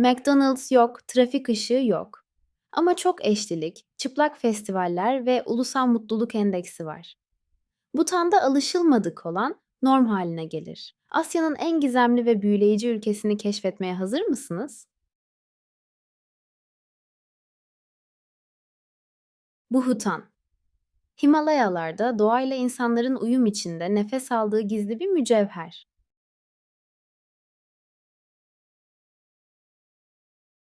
McDonald's yok, trafik ışığı yok. Ama çok eşlilik, çıplak festivaller ve ulusal mutluluk endeksi var. Bhutan'da alışılmadık olan norm haline gelir. Asya'nın en gizemli ve büyüleyici ülkesini keşfetmeye hazır mısınız? Bhutan. Himalayalarda doğayla insanların uyum içinde nefes aldığı gizli bir mücevher.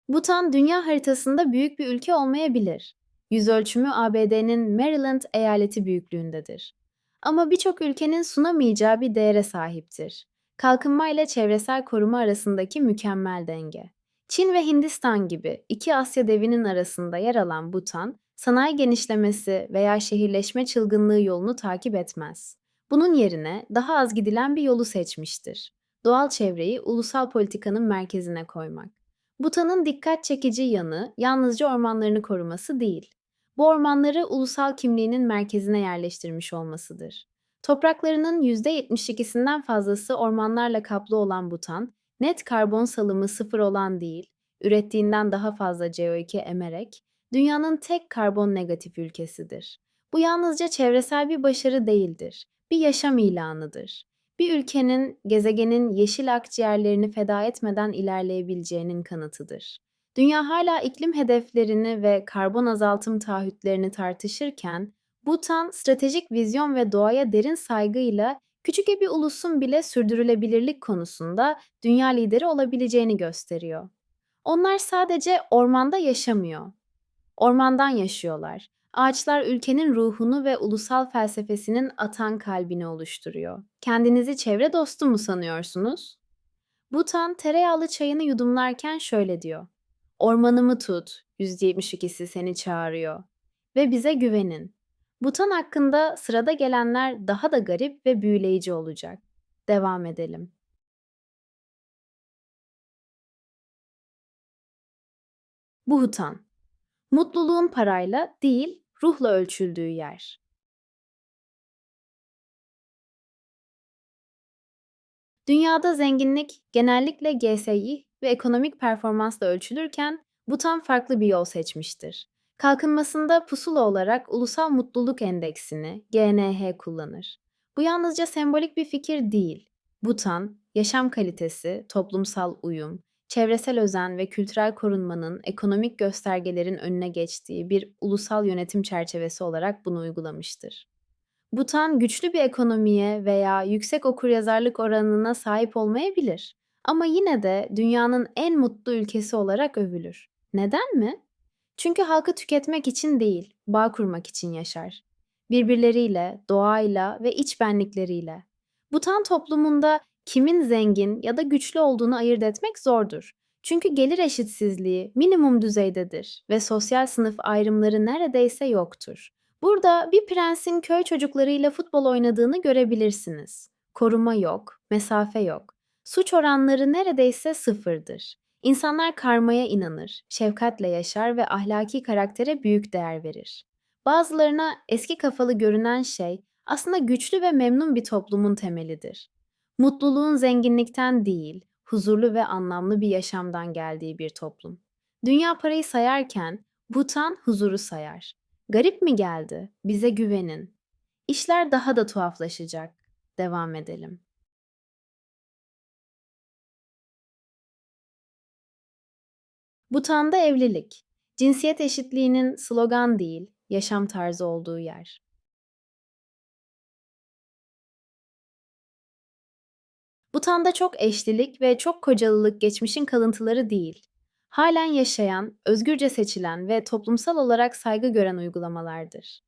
Bhutan dünya haritasında büyük bir ülke olmayabilir. Yüzölçümü ABD'nin Maryland eyaleti büyüklüğündedir. Ama birçok ülkenin sunamayacağı bir değere sahiptir. Kalkınma ile çevresel koruma arasındaki mükemmel denge. Çin ve Hindistan gibi iki Asya devinin arasında yer alan Bhutan, sanayi genişlemesi veya şehirleşme çılgınlığı yolunu takip etmez. Bunun yerine daha az gidilen bir yolu seçmiştir. Doğal çevreyi ulusal politikanın merkezine koymak. Bhutan'ın dikkat çekici yanı yalnızca ormanlarını koruması değil. Bu ormanları ulusal kimliğinin merkezine yerleştirmiş olmasıdır. Topraklarının %72'sinden fazlası ormanlarla kaplı olan Bhutan, net karbon salımı sıfır olan değil, ürettiğinden daha fazla CO2 emerek, dünyanın tek karbon negatif ülkesidir. Bu yalnızca çevresel bir başarı değildir, bir yaşam ilanıdır. Bir ülkenin gezegenin yeşil akciğerlerini feda etmeden ilerleyebileceğinin kanıtıdır. Dünya hala iklim hedeflerini ve karbon azaltım taahhütlerini tartışırken, Bhutan stratejik vizyon ve doğaya derin saygıyla küçük bir ulusun bile sürdürülebilirlik konusunda dünya lideri olabileceğini gösteriyor. Onlar sadece ormanda yaşamıyor. Ormandan yaşıyorlar. Ağaçlar ülkenin ruhunu ve ulusal felsefesinin atan kalbini oluşturuyor. Kendinizi çevre dostu mu sanıyorsunuz? Bhutan tereyağlı çayını yudumlarken şöyle diyor. Ormanımı tut, %72'si seni çağırıyor. Ve bize güvenin. Bhutan hakkında sırada gelenler daha da garip ve büyüleyici olacak. Devam edelim. Bhutan. Mutluluğun parayla değil, ruhla ölçüldüğü yer. Dünyada zenginlik genellikle GSI ve ekonomik performansla ölçülürken Bhutan farklı bir yol seçmiştir. Kalkınmasında pusula olarak Ulusal Mutluluk Endeksini GNH kullanır. Bu yalnızca sembolik bir fikir değil. Bhutan, yaşam kalitesi, toplumsal uyum, çevresel özen ve kültürel korunmanın ekonomik göstergelerin önüne geçtiği bir ulusal yönetim çerçevesi olarak bunu uygulamıştır. Bhutan güçlü bir ekonomiye veya yüksek okuryazarlık oranına sahip olmayabilir ama yine de dünyanın en mutlu ülkesi olarak övülür. Neden mi? Çünkü halkı tüketmek için değil, bağ kurmak için yaşar. Birbirleriyle, doğayla ve iç benlikleriyle. Bhutan toplumunda kimin zengin ya da güçlü olduğunu ayırt etmek zordur. Çünkü gelir eşitsizliği minimum düzeydedir ve sosyal sınıf ayrımları neredeyse yoktur. Burada bir prensin köy çocuklarıyla futbol oynadığını görebilirsiniz. Koruma yok, mesafe yok. Suç oranları neredeyse sıfırdır. İnsanlar karmaya inanır, şefkatle yaşar ve ahlaki karaktere büyük değer verir. Bazılarına eski kafalı görünen şey aslında güçlü ve memnun bir toplumun temelidir. Mutluluğun zenginlikten değil, huzurlu ve anlamlı bir yaşamdan geldiği bir toplum. Dünya parayı sayarken Bhutan huzuru sayar. Garip mi geldi? Bize güvenin. İşler daha da tuhaflaşacak. Devam edelim. Bhutan'da evlilik. Cinsiyet eşitliğinin slogan değil, yaşam tarzı olduğu yer. Bhutan'da çok eşlilik ve çok kocalılık geçmişin kalıntıları değil. Halen yaşayan, özgürce seçilen ve toplumsal olarak saygı gören uygulamalardır.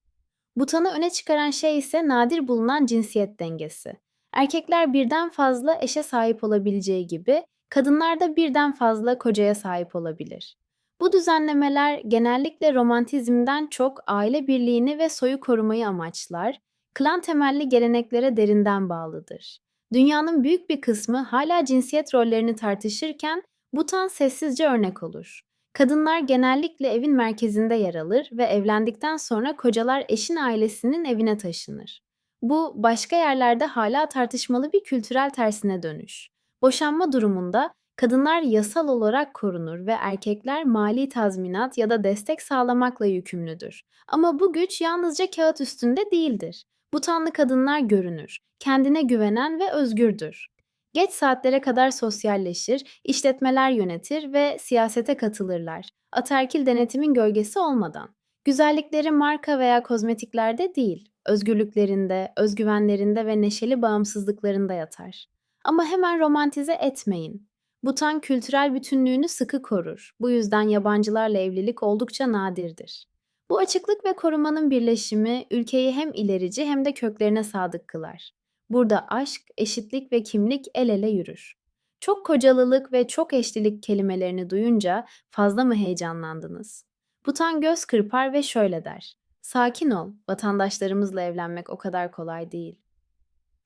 Bhutan'ı öne çıkaran şey ise nadir bulunan cinsiyet dengesi. Erkekler birden fazla eşe sahip olabileceği gibi kadınlar da birden fazla kocaya sahip olabilir. Bu düzenlemeler genellikle romantizmden çok aile birliğini ve soyu korumayı amaçlar, klan temelli geleneklere derinden bağlıdır. Dünyanın büyük bir kısmı hala cinsiyet rollerini tartışırken Bhutan sessizce örnek olur. Kadınlar genellikle evin merkezinde yer alır ve evlendikten sonra kocalar eşin ailesinin evine taşınır. Bu başka yerlerde hala tartışmalı bir kültürel tersine dönüş. Boşanma durumunda Kadınlar yasal olarak korunur ve erkekler mali tazminat ya da destek sağlamakla yükümlüdür. Ama bu güç yalnızca kağıt üstünde değildir. Butanlı kadınlar görünür, kendine güvenen ve özgürdür. Geç saatlere kadar sosyalleşir, işletmeler yönetir ve siyasete katılırlar. Ataerkil denetimin gölgesi olmadan. Güzellikleri marka veya kozmetiklerde değil, özgürlüklerinde, özgüvenlerinde ve neşeli bağımsızlıklarında yatar. Ama hemen romantize etmeyin. Butan kültürel bütünlüğünü sıkı korur. Bu yüzden yabancılarla evlilik oldukça nadirdir. Bu açıklık ve korumanın birleşimi ülkeyi hem ilerici hem de köklerine sadık kılar. Burada aşk, eşitlik ve kimlik el ele yürür. Çok kocalılık ve çok eşlilik kelimelerini duyunca fazla mı heyecanlandınız? Butan göz kırpar ve şöyle der. Sakin ol, vatandaşlarımızla evlenmek o kadar kolay değil.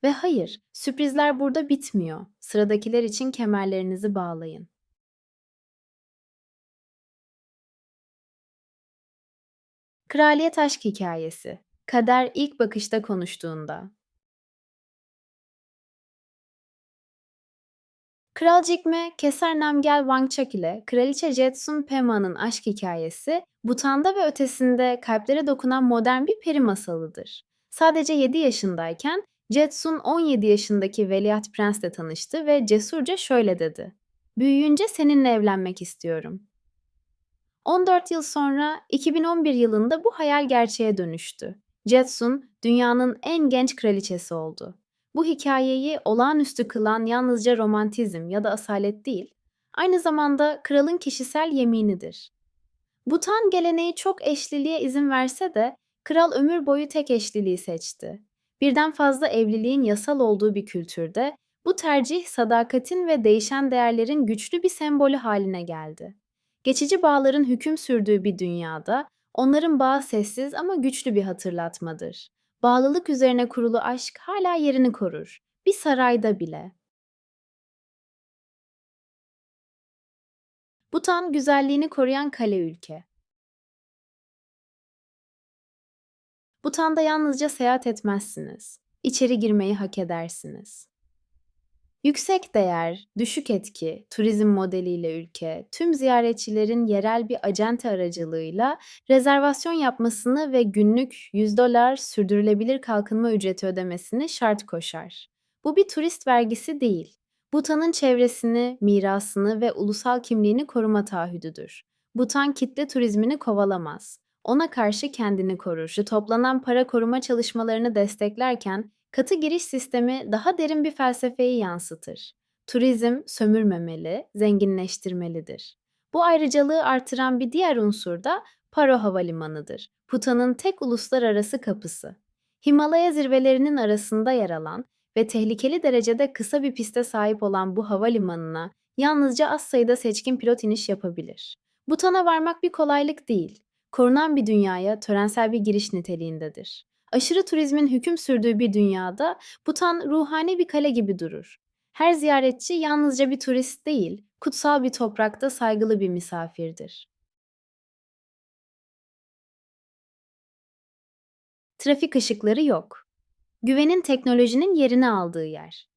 Ve hayır, sürprizler burada bitmiyor. Sıradakiler için kemerlerinizi bağlayın. Kraliyet aşk hikayesi. Kader ilk bakışta konuştuğunda. Kral Jigme, Keser Namgyal Wangchuk ile Kraliçe Jetsun Pema'nın aşk hikayesi, Bhutan'da ve ötesinde kalplere dokunan modern bir peri masalıdır. Sadece 7 yaşındayken Jetsun 17 yaşındaki Veliaht Prens'le tanıştı ve cesurca şöyle dedi. Büyüyünce seninle evlenmek istiyorum. 14 yıl sonra 2011 yılında bu hayal gerçeğe dönüştü. Jetsun dünyanın en genç kraliçesi oldu. Bu hikayeyi olağanüstü kılan yalnızca romantizm ya da asalet değil, aynı zamanda kralın kişisel yeminidir. Butan geleneği çok eşliliğe izin verse de kral ömür boyu tek eşliliği seçti. Birden fazla evliliğin yasal olduğu bir kültürde bu tercih sadakatin ve değişen değerlerin güçlü bir sembolü haline geldi. Geçici bağların hüküm sürdüğü bir dünyada onların bağı sessiz ama güçlü bir hatırlatmadır. Bağlılık üzerine kurulu aşk hala yerini korur. Bir sarayda bile. Butan güzelliğini koruyan kale ülke. Butan'da yalnızca seyahat etmezsiniz. İçeri girmeyi hak edersiniz. Yüksek değer, düşük etki, turizm modeliyle ülke, tüm ziyaretçilerin yerel bir acente aracılığıyla rezervasyon yapmasını ve günlük 100 dolar sürdürülebilir kalkınma ücreti ödemesini şart koşar. Bu bir turist vergisi değil. Bhutan'ın çevresini, mirasını ve ulusal kimliğini koruma taahhüdüdür. Bhutan kitle turizmini kovalamaz. Ona karşı kendini korur. Şu toplanan para koruma çalışmalarını desteklerken katı giriş sistemi daha derin bir felsefeyi yansıtır. Turizm sömürmemeli, zenginleştirmelidir. Bu ayrıcalığı artıran bir diğer unsur da Paro Havalimanı'dır. Bhutan'ın tek uluslararası kapısı. Himalaya zirvelerinin arasında yer alan ve tehlikeli derecede kısa bir piste sahip olan bu havalimanına yalnızca az sayıda seçkin pilot iniş yapabilir. Bhutan'a varmak bir kolaylık değil korunan bir dünyaya törensel bir giriş niteliğindedir. Aşırı turizmin hüküm sürdüğü bir dünyada Bhutan ruhani bir kale gibi durur. Her ziyaretçi yalnızca bir turist değil, kutsal bir toprakta saygılı bir misafirdir. Trafik ışıkları yok. Güvenin teknolojinin yerini aldığı yer.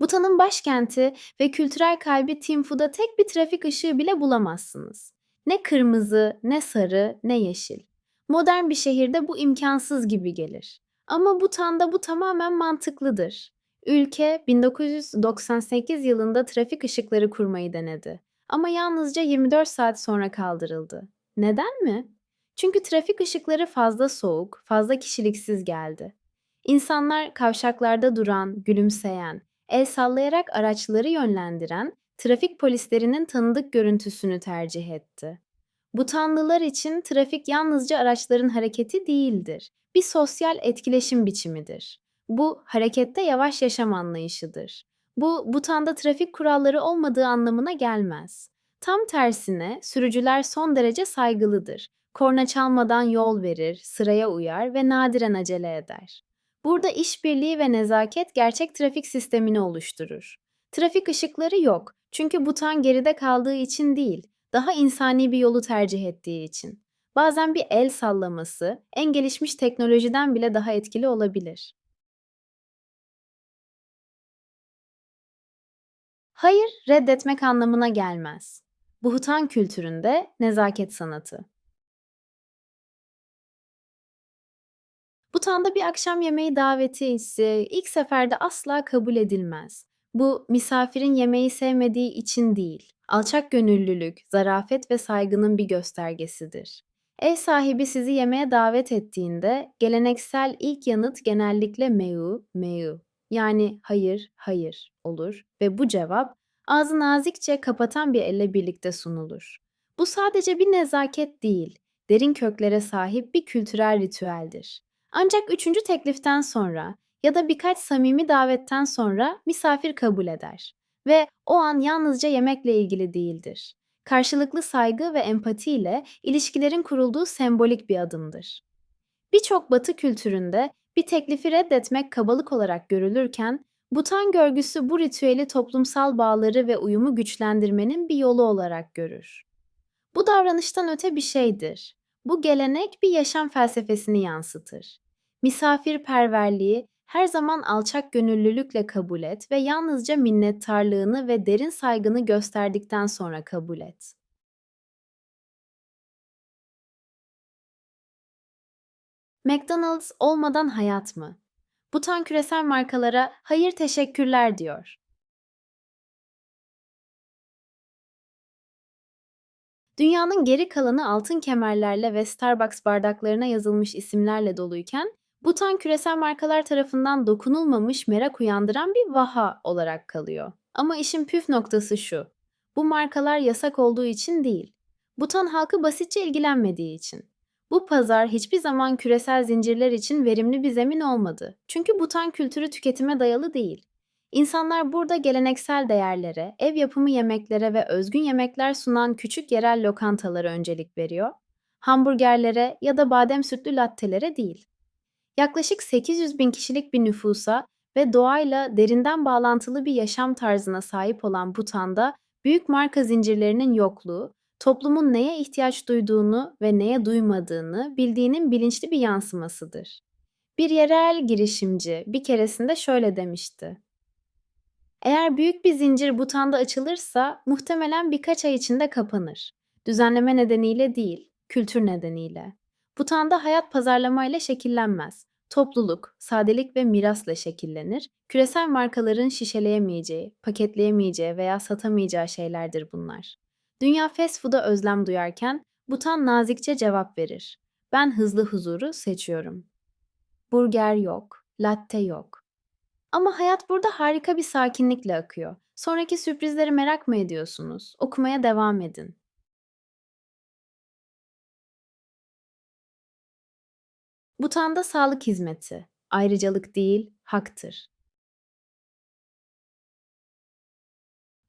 Bhutan'ın başkenti ve kültürel kalbi Thimphu'da tek bir trafik ışığı bile bulamazsınız. Ne kırmızı, ne sarı, ne yeşil. Modern bir şehirde bu imkansız gibi gelir. Ama Bhutan'da bu tamamen mantıklıdır. Ülke 1998 yılında trafik ışıkları kurmayı denedi. Ama yalnızca 24 saat sonra kaldırıldı. Neden mi? Çünkü trafik ışıkları fazla soğuk, fazla kişiliksiz geldi. İnsanlar kavşaklarda duran, gülümseyen, el sallayarak araçları yönlendiren trafik polislerinin tanıdık görüntüsünü tercih etti. Butanlılar için trafik yalnızca araçların hareketi değildir. Bir sosyal etkileşim biçimidir. Bu harekette yavaş yaşam anlayışıdır. Bu Butan'da trafik kuralları olmadığı anlamına gelmez. Tam tersine sürücüler son derece saygılıdır. Korna çalmadan yol verir, sıraya uyar ve nadiren acele eder. Burada işbirliği ve nezaket gerçek trafik sistemini oluşturur. Trafik ışıkları yok. Çünkü butan geride kaldığı için değil, daha insani bir yolu tercih ettiği için. Bazen bir el sallaması en gelişmiş teknolojiden bile daha etkili olabilir. Hayır, reddetmek anlamına gelmez. Buhutan kültüründe nezaket sanatı. Bhutan'da bir akşam yemeği daveti ise ilk seferde asla kabul edilmez. Bu misafirin yemeği sevmediği için değil, alçak gönüllülük, zarafet ve saygının bir göstergesidir. Ev sahibi sizi yemeğe davet ettiğinde geleneksel ilk yanıt genellikle meu, meu yani hayır, hayır olur ve bu cevap ağzı nazikçe kapatan bir elle birlikte sunulur. Bu sadece bir nezaket değil, derin köklere sahip bir kültürel ritüeldir. Ancak üçüncü tekliften sonra ya da birkaç samimi davetten sonra misafir kabul eder ve o an yalnızca yemekle ilgili değildir. Karşılıklı saygı ve empatiyle ilişkilerin kurulduğu sembolik bir adımdır. Birçok Batı kültüründe bir teklifi reddetmek kabalık olarak görülürken, Butan görgüsü bu ritüeli toplumsal bağları ve uyumu güçlendirmenin bir yolu olarak görür. Bu davranıştan öte bir şeydir. Bu gelenek bir yaşam felsefesini yansıtır. Misafirperverliği her zaman alçak gönüllülükle kabul et ve yalnızca minnettarlığını ve derin saygını gösterdikten sonra kabul et. McDonald's olmadan hayat mı? Butan küresel markalara hayır teşekkürler diyor. Dünyanın geri kalanı altın kemerlerle ve Starbucks bardaklarına yazılmış isimlerle doluyken, Butan küresel markalar tarafından dokunulmamış merak uyandıran bir vaha olarak kalıyor. Ama işin püf noktası şu. Bu markalar yasak olduğu için değil. Butan halkı basitçe ilgilenmediği için. Bu pazar hiçbir zaman küresel zincirler için verimli bir zemin olmadı. Çünkü Butan kültürü tüketime dayalı değil. İnsanlar burada geleneksel değerlere, ev yapımı yemeklere ve özgün yemekler sunan küçük yerel lokantalara öncelik veriyor. Hamburgerlere ya da badem sütlü lattelere değil. Yaklaşık 800 bin kişilik bir nüfusa ve doğayla derinden bağlantılı bir yaşam tarzına sahip olan Bhutan'da büyük marka zincirlerinin yokluğu, toplumun neye ihtiyaç duyduğunu ve neye duymadığını bildiğinin bilinçli bir yansımasıdır. Bir yerel girişimci bir keresinde şöyle demişti. Eğer büyük bir zincir Bhutan'da açılırsa muhtemelen birkaç ay içinde kapanır. Düzenleme nedeniyle değil, kültür nedeniyle. Bhutan'da hayat pazarlamayla şekillenmez. Topluluk, sadelik ve mirasla şekillenir. Küresel markaların şişeleyemeyeceği, paketleyemeyeceği veya satamayacağı şeylerdir bunlar. Dünya fast food'a özlem duyarken Bhutan nazikçe cevap verir. Ben hızlı huzuru seçiyorum. Burger yok, latte yok. Ama hayat burada harika bir sakinlikle akıyor. Sonraki sürprizleri merak mı ediyorsunuz? Okumaya devam edin. Bhutan'da sağlık hizmeti. Ayrıcalık değil, haktır.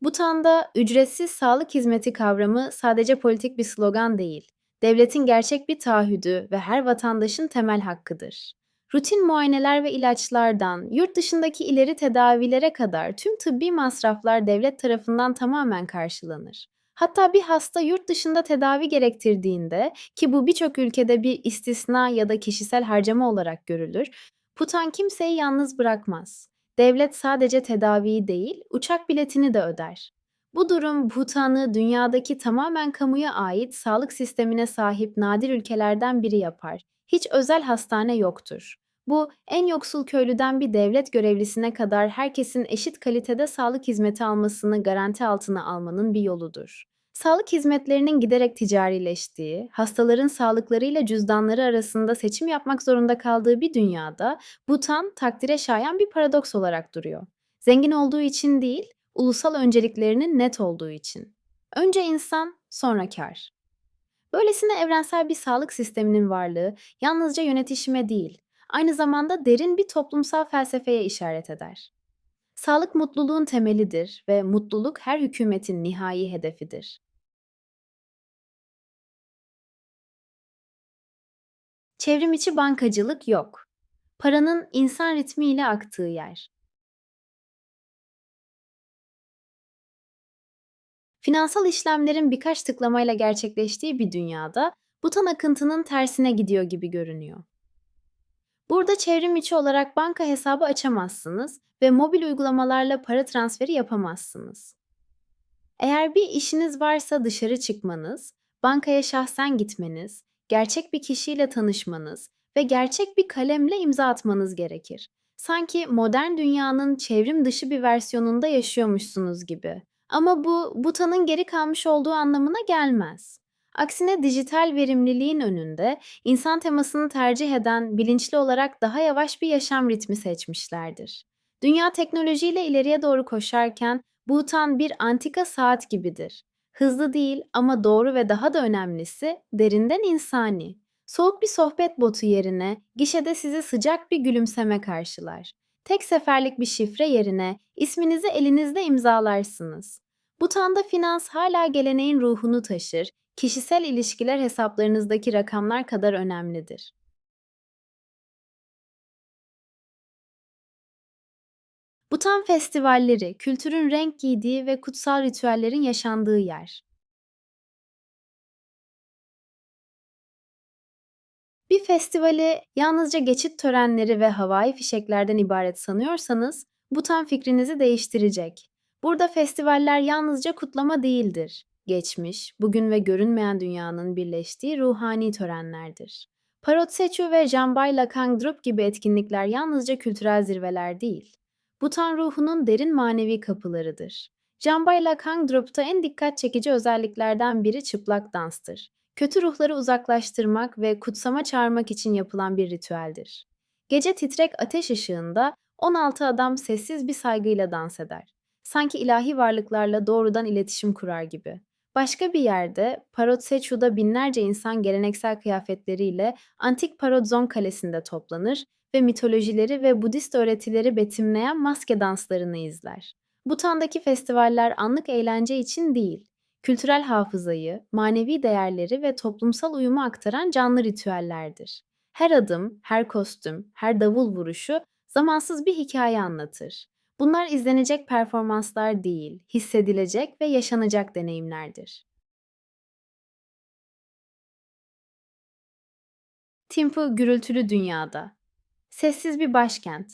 Bhutan'da ücretsiz sağlık hizmeti kavramı sadece politik bir slogan değil, devletin gerçek bir taahhüdü ve her vatandaşın temel hakkıdır. Rutin muayeneler ve ilaçlardan, yurt dışındaki ileri tedavilere kadar tüm tıbbi masraflar devlet tarafından tamamen karşılanır. Hatta bir hasta yurt dışında tedavi gerektirdiğinde ki bu birçok ülkede bir istisna ya da kişisel harcama olarak görülür, Putan kimseyi yalnız bırakmaz. Devlet sadece tedaviyi değil, uçak biletini de öder. Bu durum Bhutan'ı dünyadaki tamamen kamuya ait sağlık sistemine sahip nadir ülkelerden biri yapar. Hiç özel hastane yoktur. Bu en yoksul köylüden bir devlet görevlisine kadar herkesin eşit kalitede sağlık hizmeti almasını garanti altına almanın bir yoludur. Sağlık hizmetlerinin giderek ticarileştiği, hastaların sağlıklarıyla cüzdanları arasında seçim yapmak zorunda kaldığı bir dünyada Bhutan takdire şayan bir paradoks olarak duruyor. Zengin olduğu için değil, ulusal önceliklerinin net olduğu için. Önce insan, sonra kar. Böylesine evrensel bir sağlık sisteminin varlığı yalnızca yönetişime değil, aynı zamanda derin bir toplumsal felsefeye işaret eder. Sağlık mutluluğun temelidir ve mutluluk her hükümetin nihai hedefidir. Çevrim içi bankacılık yok. Paranın insan ritmiyle aktığı yer. Finansal işlemlerin birkaç tıklamayla gerçekleştiği bir dünyada buton akıntının tersine gidiyor gibi görünüyor. Burada çevrim içi olarak banka hesabı açamazsınız ve mobil uygulamalarla para transferi yapamazsınız. Eğer bir işiniz varsa dışarı çıkmanız, bankaya şahsen gitmeniz, gerçek bir kişiyle tanışmanız ve gerçek bir kalemle imza atmanız gerekir. Sanki modern dünyanın çevrim dışı bir versiyonunda yaşıyormuşsunuz gibi. Ama bu, Bhutan'ın geri kalmış olduğu anlamına gelmez. Aksine dijital verimliliğin önünde insan temasını tercih eden bilinçli olarak daha yavaş bir yaşam ritmi seçmişlerdir. Dünya teknolojiyle ileriye doğru koşarken Bhutan bir antika saat gibidir. Hızlı değil ama doğru ve daha da önemlisi derinden insani. Soğuk bir sohbet botu yerine gişede sizi sıcak bir gülümseme karşılar. Tek seferlik bir şifre yerine isminizi elinizde imzalarsınız. Bhutan'da finans hala geleneğin ruhunu taşır, kişisel ilişkiler hesaplarınızdaki rakamlar kadar önemlidir. Bhutan festivalleri, kültürün renk giydiği ve kutsal ritüellerin yaşandığı yer. Bir festivali yalnızca geçit törenleri ve havai fişeklerden ibaret sanıyorsanız, bu tam fikrinizi değiştirecek. Burada festivaller yalnızca kutlama değildir. Geçmiş, bugün ve görünmeyen dünyanın birleştiği ruhani törenlerdir. Parot Sechu ve Jambai Lakang Drup gibi etkinlikler yalnızca kültürel zirveler değil. Bhutan ruhunun derin manevi kapılarıdır. Jambai Lakang Drup'ta en dikkat çekici özelliklerden biri çıplak danstır. Kötü ruhları uzaklaştırmak ve kutsama çağırmak için yapılan bir ritüeldir. Gece titrek ateş ışığında 16 adam sessiz bir saygıyla dans eder. Sanki ilahi varlıklarla doğrudan iletişim kurar gibi. Başka bir yerde Parotsechu'da binlerce insan geleneksel kıyafetleriyle antik Parodzon Kalesi'nde toplanır ve mitolojileri ve Budist öğretileri betimleyen maske danslarını izler. Bhutan'daki festivaller anlık eğlence için değil, kültürel hafızayı, manevi değerleri ve toplumsal uyumu aktaran canlı ritüellerdir. Her adım, her kostüm, her davul vuruşu zamansız bir hikaye anlatır. Bunlar izlenecek performanslar değil, hissedilecek ve yaşanacak deneyimlerdir. Thimphu gürültülü dünyada. Sessiz bir başkent.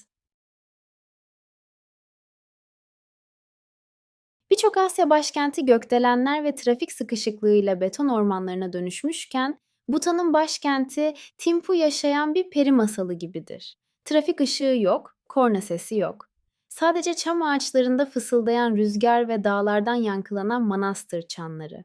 Birçok Asya başkenti gökdelenler ve trafik sıkışıklığıyla beton ormanlarına dönüşmüşken, Bhutan'ın başkenti Thimphu yaşayan bir peri masalı gibidir. Trafik ışığı yok, korna sesi yok. Sadece çam ağaçlarında fısıldayan rüzgar ve dağlardan yankılanan manastır çanları.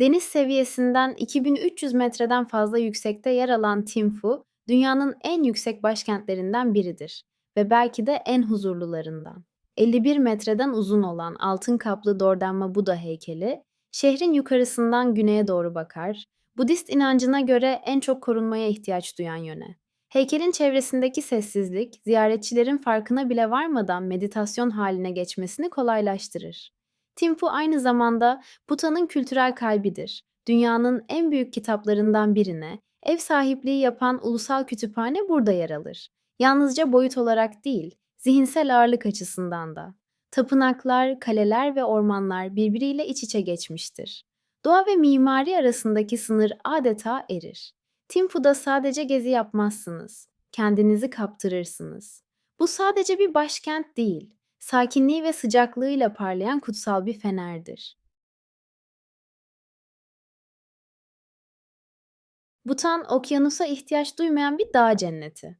Deniz seviyesinden 2300 metreden fazla yüksekte yer alan Thimphu, dünyanın en yüksek başkentlerinden biridir ve belki de en huzurlularından. 51 metreden uzun olan altın kaplı Dordenma Buda heykeli, şehrin yukarısından güneye doğru bakar, Budist inancına göre en çok korunmaya ihtiyaç duyan yöne. Heykelin çevresindeki sessizlik, ziyaretçilerin farkına bile varmadan meditasyon haline geçmesini kolaylaştırır. Thimphu aynı zamanda Bhutan'ın kültürel kalbidir. Dünyanın en büyük kitaplarından birine ev sahipliği yapan ulusal kütüphane burada yer alır. Yalnızca boyut olarak değil, zihinsel ağırlık açısından da. Tapınaklar, kaleler ve ormanlar birbiriyle iç içe geçmiştir. Doğa ve mimari arasındaki sınır adeta erir. Thimphu'da sadece gezi yapmazsınız, kendinizi kaptırırsınız. Bu sadece bir başkent değil, sakinliği ve sıcaklığıyla parlayan kutsal bir fenerdir. Bhutan, okyanusa ihtiyaç duymayan bir dağ cenneti.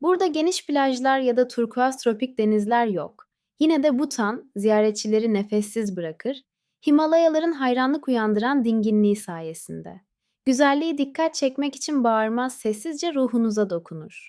Burada geniş plajlar ya da turkuaz tropik denizler yok. Yine de Bhutan, ziyaretçileri nefessiz bırakır, Himalayaların hayranlık uyandıran dinginliği sayesinde. Güzelliği dikkat çekmek için bağırmaz, sessizce ruhunuza dokunur.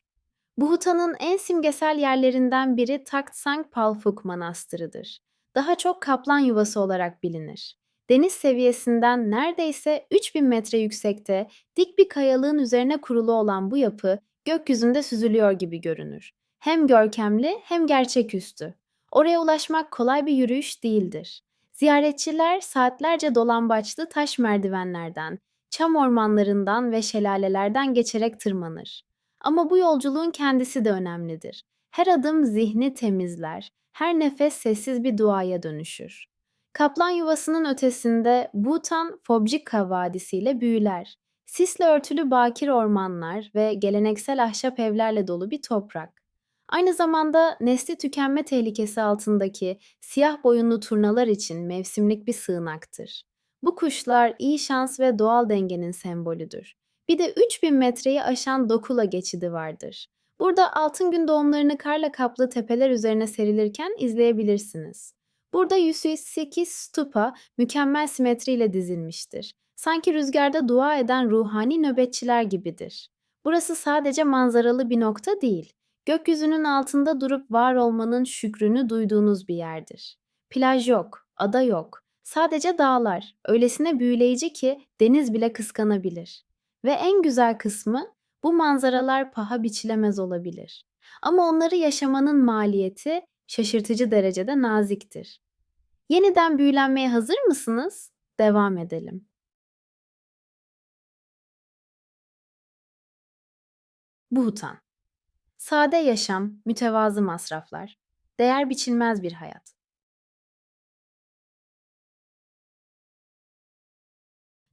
Bhutan'ın en simgesel yerlerinden biri Takht Sang Palphuk Manastırı'dır. Daha çok kaplan yuvası olarak bilinir. Deniz seviyesinden neredeyse 3000 metre yüksekte dik bir kayalığın üzerine kurulu olan bu yapı gökyüzünde süzülüyor gibi görünür. Hem görkemli hem gerçeküstü. Oraya ulaşmak kolay bir yürüyüş değildir. Ziyaretçiler saatlerce dolambaçlı taş merdivenlerden, çam ormanlarından ve şelalelerden geçerek tırmanır. Ama bu yolculuğun kendisi de önemlidir. Her adım zihni temizler, her nefes sessiz bir duaya dönüşür. Kaplan yuvasının ötesinde Bhutan Phobjikha Vadisi ile büyüler. Sisle örtülü bakir ormanlar ve geleneksel ahşap evlerle dolu bir toprak. Aynı zamanda nesli tükenme tehlikesi altındaki siyah boyunlu turnalar için mevsimlik bir sığınaktır. Bu kuşlar iyi şans ve doğal dengenin sembolüdür. Bir de 3000 metreyi aşan Dokula geçidi vardır. Burada altın gün doğumlarını karla kaplı tepeler üzerine serilirken izleyebilirsiniz. Burada 108 stupa mükemmel simetriyle dizilmiştir. Sanki rüzgarda dua eden ruhani nöbetçiler gibidir. Burası sadece manzaralı bir nokta değil, gökyüzünün altında durup var olmanın şükrünü duyduğunuz bir yerdir. Plaj yok, ada yok, sadece dağlar, öylesine büyüleyici ki deniz bile kıskanabilir. Ve en güzel kısmı bu manzaralar paha biçilemez olabilir. Ama onları yaşamanın maliyeti şaşırtıcı derecede naziktir. Yeniden büyülenmeye hazır mısınız? Devam edelim. Bhutan. Sade yaşam, mütevazı masraflar, değer biçilmez bir hayat.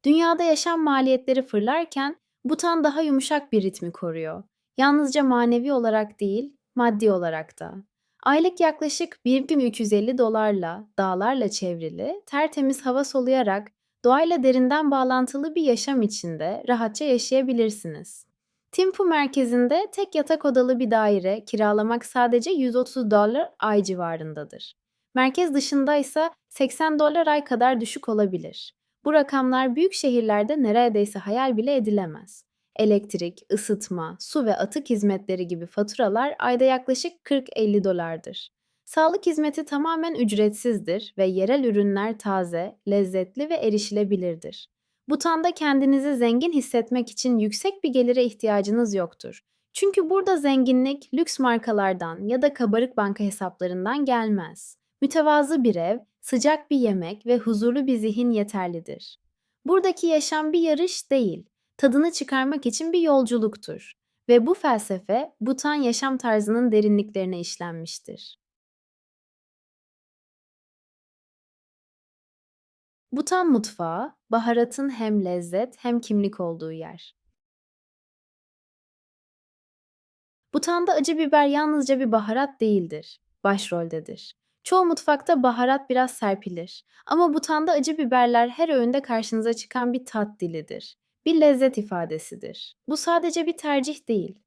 Dünyada yaşam maliyetleri fırlarken Bhutan daha yumuşak bir ritmi koruyor. Yalnızca manevi olarak değil, maddi olarak da. Aylık yaklaşık 1350 dolarla, dağlarla çevrili, tertemiz hava soluyarak doğayla derinden bağlantılı bir yaşam içinde rahatça yaşayabilirsiniz. Timpu merkezinde tek yatak odalı bir daire kiralamak sadece 130 dolar ay civarındadır. Merkez dışında ise 80 dolar ay kadar düşük olabilir. Bu rakamlar büyük şehirlerde neredeyse hayal bile edilemez. Elektrik, ısıtma, su ve atık hizmetleri gibi faturalar ayda yaklaşık 40-50 dolardır. Sağlık hizmeti tamamen ücretsizdir ve yerel ürünler taze, lezzetli ve erişilebilirdir. Bhutan'da kendinizi zengin hissetmek için yüksek bir gelire ihtiyacınız yoktur. Çünkü burada zenginlik lüks markalardan ya da kabarık banka hesaplarından gelmez. Mütevazı bir ev, sıcak bir yemek ve huzurlu bir zihin yeterlidir. Buradaki yaşam bir yarış değil, tadını çıkarmak için bir yolculuktur. Ve bu felsefe Bhutan yaşam tarzının derinliklerine işlenmiştir. Bhutan mutfağı, baharatın hem lezzet hem kimlik olduğu yer. Bhutan'da acı biber yalnızca bir baharat değildir, başroldedir. Çoğu mutfakta baharat biraz serpilir ama Bhutan'da acı biberler her öğünde karşınıza çıkan bir tat dilidir. Bir lezzet ifadesidir. Bu sadece bir tercih değil.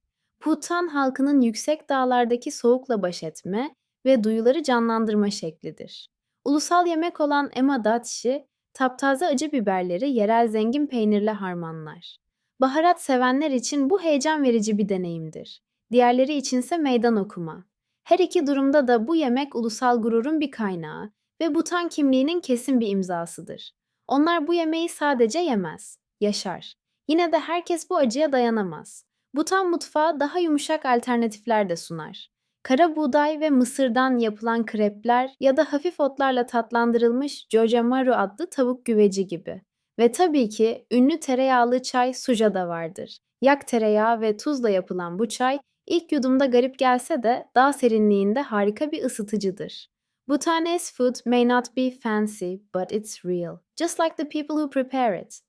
Bhutan halkının yüksek dağlardaki soğukla baş etme ve duyuları canlandırma şeklidir. Ulusal yemek olan emadatşi, taptaze acı biberleri yerel zengin peynirle harmanlar. Baharat sevenler için bu heyecan verici bir deneyimdir. Diğerleri içinse meydan okuma. Her iki durumda da bu yemek ulusal gururun bir kaynağı ve Bhutan kimliğinin kesin bir imzasıdır. Onlar bu yemeği sadece yemez, yaşar. Yine de herkes bu acıya dayanamaz. Bhutan mutfağı daha yumuşak alternatifler de sunar. Kara buğday ve mısırdan yapılan krepler ya da hafif otlarla tatlandırılmış jojamaru adlı tavuk güveci gibi. Ve tabii ki ünlü tereyağlı çay suja da vardır. Yak tereyağı ve tuzla yapılan bu çay ilk yudumda garip gelse de dağ serinliğinde harika bir ısıtıcıdır. Bhutanese food may not be fancy, but it's real. Just like the people who prepare it.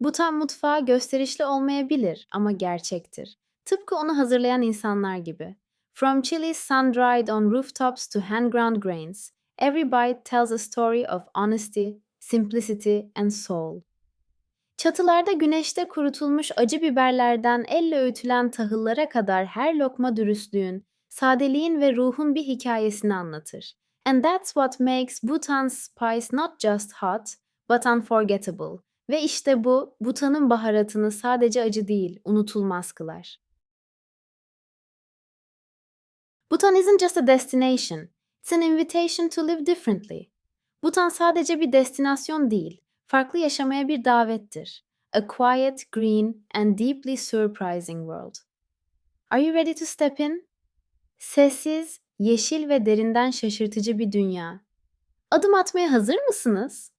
Bhutan mutfağı gösterişli olmayabilir ama gerçektir. Tıpkı onu hazırlayan insanlar gibi. From chilies sun-dried on rooftops to hand-ground grains, every bite tells a story of honesty, simplicity and soul. Çatılarda güneşte kurutulmuş acı biberlerden elle öğütülen tahıllara kadar her lokma dürüstlüğün, sadeliğin ve ruhun bir hikayesini anlatır. And that's what makes Bhutan's spice not just hot, but unforgettable. Ve işte bu, Bhutan'ın baharatını sadece acı değil, unutulmaz kılar. Bhutan isn't just a destination, it's an invitation to live differently. Bhutan sadece bir destinasyon değil, farklı yaşamaya bir davettir. A quiet, green and deeply surprising world. Are you ready to step in? Sessiz, yeşil ve derinden şaşırtıcı bir dünya. Adım atmaya hazır mısınız?